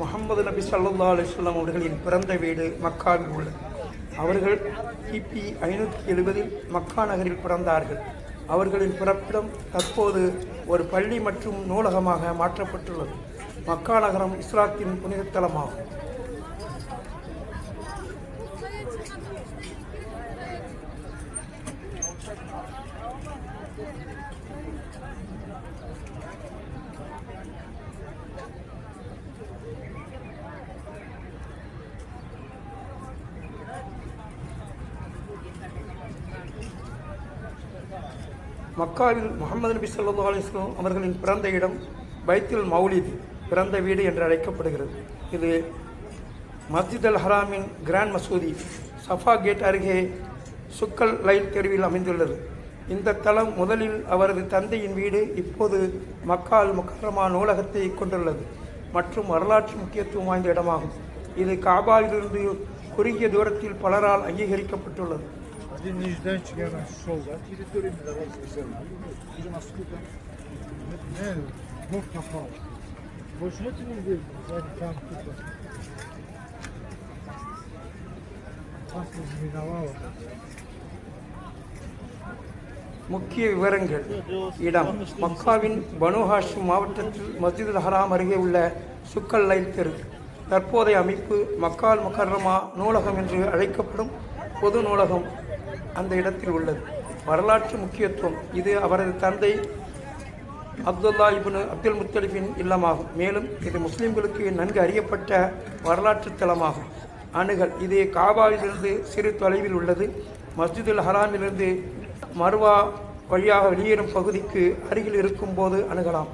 முகமது நபி சல்லா அலைஹி அவர்களின் பிறந்த வீடு மக்காவில் உள்ளது அவர்கள் கிபி ஐநூற்றி எழுபதில் மக்கா நகரில் பிறந்தார்கள். அவர்களின் பிறப்பிடம் தற்போது ஒரு பள்ளி மற்றும் நூலகமாக மாற்றப்பட்டுள்ளது. மக்கா நகரம் இஸ்லாத்தின் புனிதத்தலமாகும். மக்காவில் முகமது நபி ஸல்லல்லாஹு அவர்களின் பிறந்த இடம் பைத்துல் மௌலித் பிறந்த வீடு என்று அழைக்கப்படுகிறது. இது மஸ்ஜித் அல் ஹராமின் கிராண்ட் மசூதி சஃபா கேட் அருகே சுக்கல் லைல் தெருவில் அமைந்துள்ளது. இந்த தளம் முதலில் அவரது தந்தையின் வீடு இப்போது மக்கால் முக்கரமா நூலகத்தை கொண்டுள்ளது மற்றும் வரலாற்று முக்கியத்துவம் வாய்ந்த இடமாகும். இது காபாவிலிருந்து குறுகிய தூரத்தில் பலரால் அங்கீகரிக்கப்பட்டுள்ளது. Один Нижden çıkan solda. Teritoryum da var mesela. Bizim askıda. Ne? Bok kapalı. Boşuna tümün değil. Yani kamp tutma. Aslı bir hava var. முக்கிய விவரங்கள் இடம் மக்காவின் பனு ஹாஷிம் மாவட்டத்தில் மஸ்ஜித் ஹராம் அருகே உள்ள சுக்கல் லைல் தெரு தற்போதைய அமைப்பு மக்கால் முக்கர்ரமா நூலகம் என்று அழைக்கப்படும் பொது நூலகம் அந்த இடத்தில் உள்ளது. வரலாற்று முக்கியத்துவம் இது அவரது தந்தை அப்துல்லா இப்னு அப்துல் முத்தலிஃபின் இல்லமாகும். மேலும் இது முஸ்லிம்களுக்கு நன்கு அறியப்பட்ட வரலாற்று தலமாகும். அணுகல் இது காபாவிலிருந்து சிறு தொலைவில் உள்ளது. மஸ்ஜிதுல் ஹராமிலிருந்து மர்வா வழியாக வெளியேறும் பகுதிக்கு அருகில் இருக்கும்போது அணுகலாம்.